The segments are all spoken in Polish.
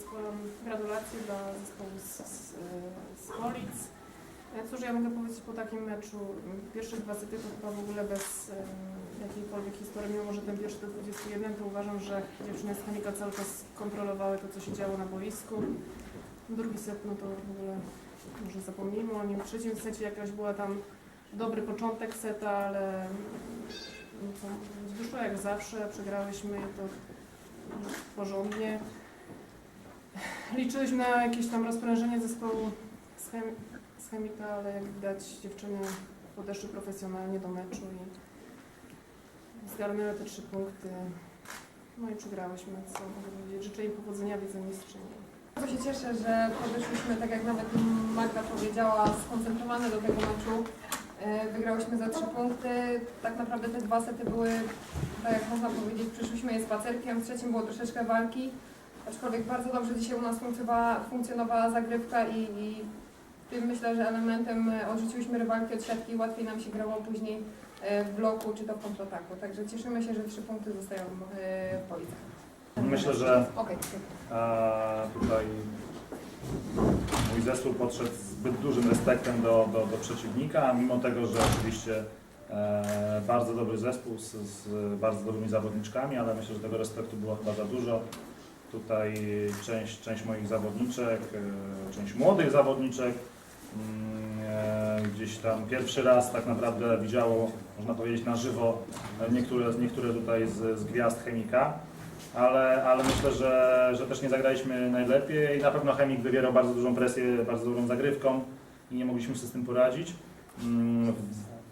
składam gratulacje dla zespołu z, z, z Polic. E, Cóż ja mogę powiedzieć po takim meczu? Pierwsze dwa sety to chyba w ogóle bez jakiejkolwiek historii, mimo że ten pierwszy do 21, to uważam, że dziewczyny z Chemika cały czas kontrolowały to, co się działo na boisku. Drugi set, no to w ogóle może zapomnijmy o nim. W trzecim secie jakaś była tam dobry początek seta, ale no co, wyszło jak zawsze, przegrałyśmy to porządnie. Liczyliśmy na jakieś tam rozprężenie zespołu z, chem, z Chemika, ale jak widać dziewczyny podeszły profesjonalnie do meczu i zgarnęły te trzy punkty. No i przegrałyśmy, co mogę powiedzieć. Życzę im powodzenia wicemistrzyni. Bardzo się cieszę, że podeszliśmy, tak jak nawet Magda powiedziała, skoncentrowane do tego meczu. E, Wygrałyśmy za trzy punkty. Tak naprawdę te dwa sety były, tak jak można powiedzieć, przyszliśmy je spacerkiem. W trzecim było troszeczkę walki. Aczkolwiek bardzo dobrze dzisiaj u nas funkcjonowała, funkcjonowała zagrywka i, i tym myślę, że elementem e, odrzuciłyśmy rywalki od siatki i łatwiej nam się grało później e, w bloku czy to w kontrataku. Także cieszymy się, że trzy punkty zostają e, w Policach. Myślę, że Okej, tutaj mój zespół podszedł z zbyt dużym respektem do, do, do przeciwnika, mimo tego, że oczywiście e, bardzo dobry zespół z, z bardzo dobrymi zawodniczkami, ale myślę, że tego respektu było chyba za dużo. Tutaj część, część moich zawodniczek, e, część młodych zawodniczek mm, e, gdzieś tam pierwszy raz tak naprawdę widziało, można powiedzieć na żywo e, niektóre, niektóre tutaj z, z gwiazd chemika ale, ale myślę, że, że też nie zagraliśmy najlepiej. Na pewno Chemik wywierał bardzo dużą presję, bardzo dobrą zagrywką i nie mogliśmy sobie z tym poradzić.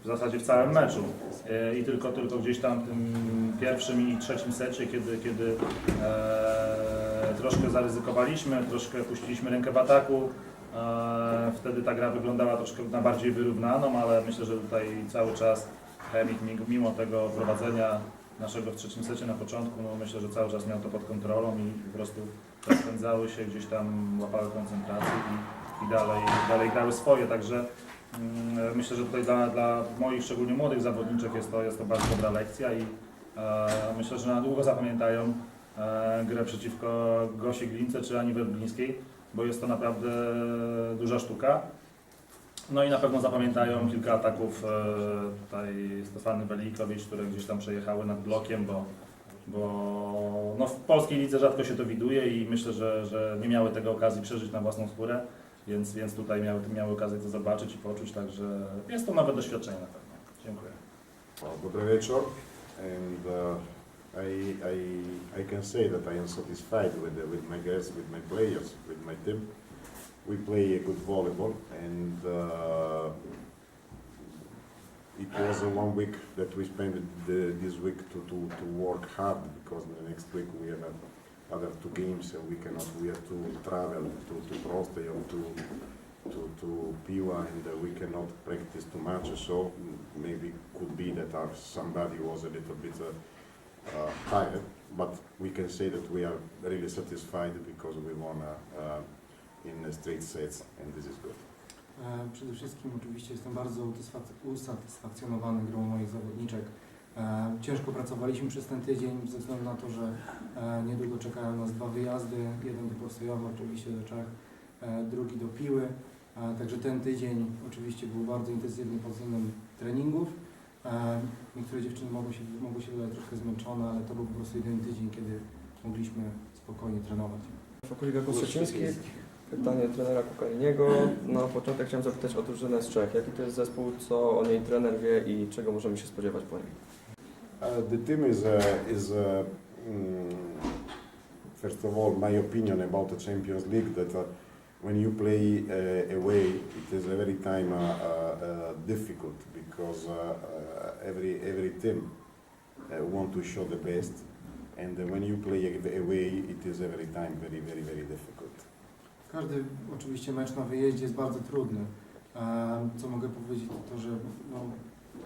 W zasadzie w całym meczu. E, I tylko, tylko gdzieś tam w tym pierwszym i trzecim secie, kiedy, kiedy e, troszkę zaryzykowaliśmy, troszkę puściliśmy rękę w ataku, e, wtedy ta gra wyglądała troszkę na bardziej wyrównaną, ale myślę, że tutaj cały czas Chemik mi- mimo tego prowadzenia naszego w trzecim secie na początku, no myślę, że cały czas miał to pod kontrolą i po prostu rozpędzały się, gdzieś tam łapały koncentrację i, i dalej, dalej grały swoje, także myślę, że tutaj dla, dla moich, szczególnie młodych zawodniczek jest to, jest to bardzo dobra lekcja i e, myślę, że na długo zapamiętają e, grę przeciwko Gosi Glince czy Ani Werblińskiej, bo jest to naprawdę duża sztuka. No i na pewno zapamiętają kilka ataków e, tutaj Stefany Welikowicz, które gdzieś tam przejechały nad blokiem, bo, bo no w polskiej lidze rzadko się to widuje i myślę, że, że nie miały tego okazji przeżyć na własną skórę, więc, więc tutaj miały, miały okazję to zobaczyć i poczuć, także jest to nowe doświadczenie na pewno. Dziękuję. Dobry wieczór. And uh, I, I, I can say that I am satisfied with, the, with my girls, with my players, with my team. We play a good volleyball and uh, it was a one week that we spent the, this week to, to, to work hard because the next week we have uh, other two games and we cannot, we have to travel to, to Prostay or to, to, to Piła and uh, we cannot practice too much, so maybe could be that our, somebody was a little bit uh, uh, tired, but we can say that we are really satisfied because we won uh, uh, in uh, straight sets and this is good. Przede wszystkim oczywiście jestem bardzo usatysfakcjonowany grą moich zawodniczek. E, Ciężko pracowaliśmy przez ten tydzień ze względu na to, że e, niedługo czekają nas dwa wyjazdy, jeden do Postojowa, oczywiście do Czech, e, drugi do Piły. Także ten tydzień oczywiście był bardzo intensywny pod względem treningów. Niektóre dziewczyny mogły się, mogły się wydać troszkę zmęczone, ale to był po prostu jeden tydzień, kiedy mogliśmy spokojnie trenować. Fakulika Kosociński. Pytanie trenera Kukaliniego. Na początek chciałem zapytać o drużynę z Czech. Jaki to jest zespół, co o niej trener wie i czego możemy się spodziewać po niej? Uh, the team is, uh, is uh, mm, first of all, my opinion about the Champions League that when you play uh, away, it is a very time uh, uh, difficult because every every team want to show the best, and when you play away, it is every time very very very difficult. Każdy oczywiście mecz na wyjeździe jest bardzo trudny. Co mogę powiedzieć, to, że no,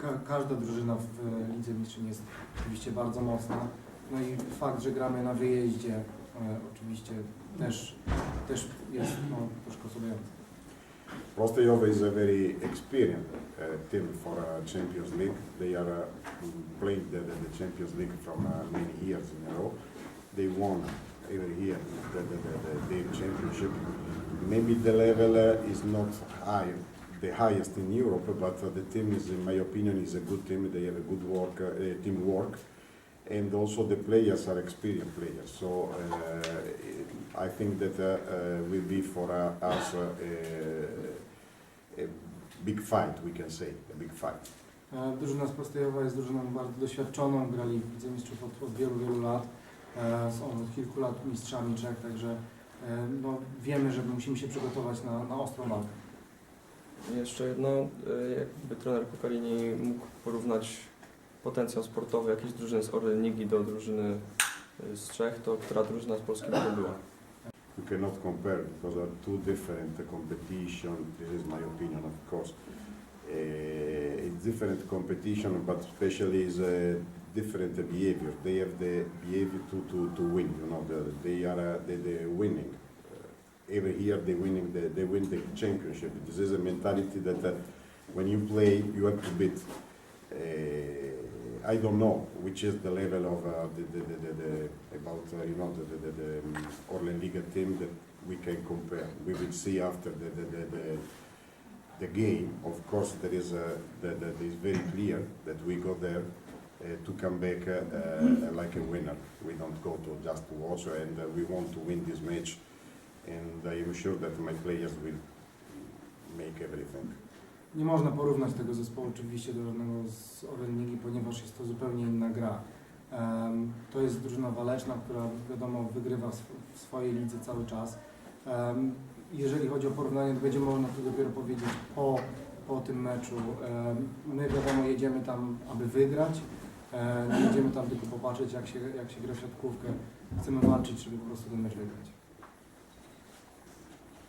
ka każda drużyna w Lidze Mistrzów jest oczywiście bardzo mocna. No i fakt, że gramy na wyjeździe e, oczywiście też, też jest no, troszkę osłabiający. Prostajov is a very experienced uh, team for uh, Champions League. They are uh, playing the, the, the Champions League from uh, many years in a row. They won every year the, the, the, the, the championship. Maybe the level uh, is not high, the highest in Europe, but the team is, in my opinion, is a good team. They have a good work, uh, teamwork, and also the players are experienced players. So uh, I think that uh, uh, will be for us a, a big fight, we can say, a big fight. E, Drużyna z Prostejowa jest drużyną bardzo doświadczoną, grali w Lidze Mistrzów od, od wielu, wielu lat. E, Są od kilku lat mistrzami Czech, także e, no, wiemy, że musimy się przygotować na, na ostrą walkę. Jeszcze jedno, y, jakby trener Kukalini mógł porównać potencjał sportowy jakiejś drużyny z Orlenigi do drużyny y, z Czech, to która drużyna z Polski by była? You cannot compare because are two different uh, competition. This is my opinion, of course. Uh, it's different competition, but especially is a different behavior. They have the behavior to, to, to win. You know, the, they are uh, they, they winning. Uh, every year they winning. The, they win the championship. This is a mentality that uh, when you play, you have to beat. Uh, I don't know which is the level of uh, the, the, the, the, about uh, you know the the, the, the um, Orlen Liga team that we can compare. We will see after the the, the, the, the game. Of course, there is a that is very clear that we go there uh, to come back uh, uh, like a winner. We don't go to just to watch, and uh, we want to win this match. And I am sure that my players will make everything. Nie można porównać tego zespołu oczywiście do żadnego z Orlenigi, ponieważ jest to zupełnie inna gra. To jest drużyna waleczna, która wiadomo wygrywa w sw- w swojej lidze cały czas. Jeżeli chodzi o porównanie, to będzie można to dopiero powiedzieć po, po tym meczu. My wiadomo jedziemy tam, aby wygrać. Nie jedziemy tam tylko popatrzeć, jak się, jak się gra w siatkówkę. Chcemy walczyć, żeby po prostu ten mecz wygrać.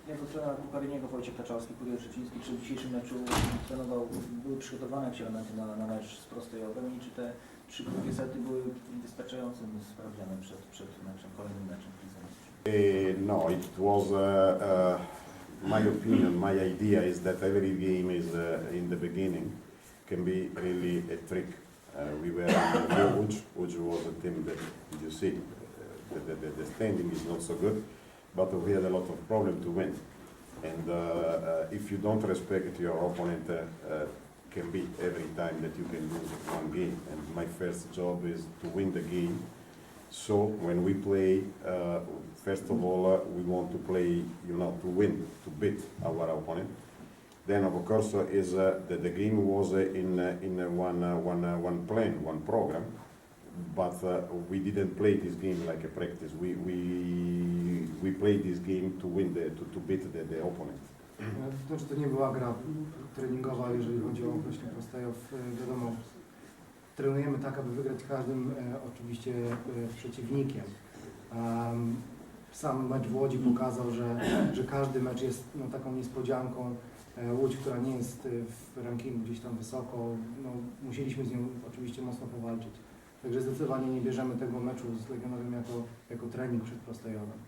Jako trener Kukariniego Wojciech Kaczalski, Kurier Szczeciński, w dzisiejszym meczu trenował, były przygotowane jakieś elementy na, na mecz z Prostojowem i czy te trzy krótkie sety były wystarczającym sprawdzianem przed, przed meczem, kolejnym meczem? Uh, no, it was uh, uh, my opinion. My idea is that every game is uh, in the beginning can be really a trick. Uh, we were in Łódź. Łódź was a team that you see uh, the, the, the standing is not so good, but we had a lot of problem to win. And uh, uh, if you don't respect your opponent, uh, uh, can be every time that you can lose one game. And my first job is to win the game. So when we play, uh, first of all, uh, we want to play, you know, to win, to beat our opponent. Then, of course, is uh, the, game was in in one one one plan, one program, but uh, we didn't play this game like a practice. We we we played this game to win the to, to beat the, the opponent. E, Znaczy to nie była gra treningowa, jeżeli chodzi o właśnie Prostejow. E, Wiadomo, trenujemy tak, aby wygrać każdym e, oczywiście e, przeciwnikiem. Em, Sam mecz w Łodzi pokazał, że, że każdy mecz jest no, taką niespodzianką. E, Łódź, która nie jest e, w rankingu gdzieś tam wysoko, no, musieliśmy z nią oczywiście mocno powalczyć. Także zdecydowanie nie bierzemy tego meczu z Legionowym jako, jako trening przed Prostejowem.